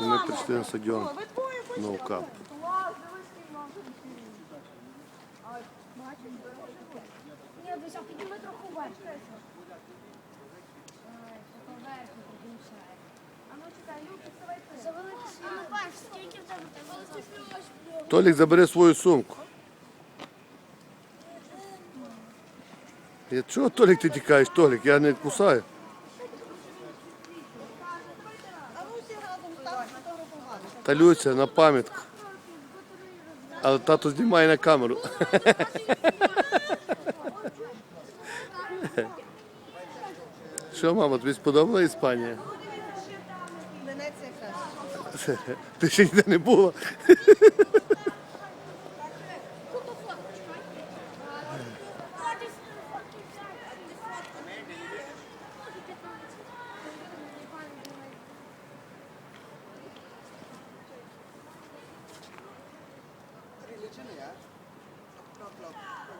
Ми прийшли на стадіон Ноукап. Толік, забери свою сумку. Чого Толік ти тікаєш, Толік? Я не кусаю. Та Люся, на пам'ятку. Але тато знімає на камеру. Що, мама, тобі сподобала Іспанія? Венеція краще. Ти ще ніде не була. कुछ नहीं यार टॉप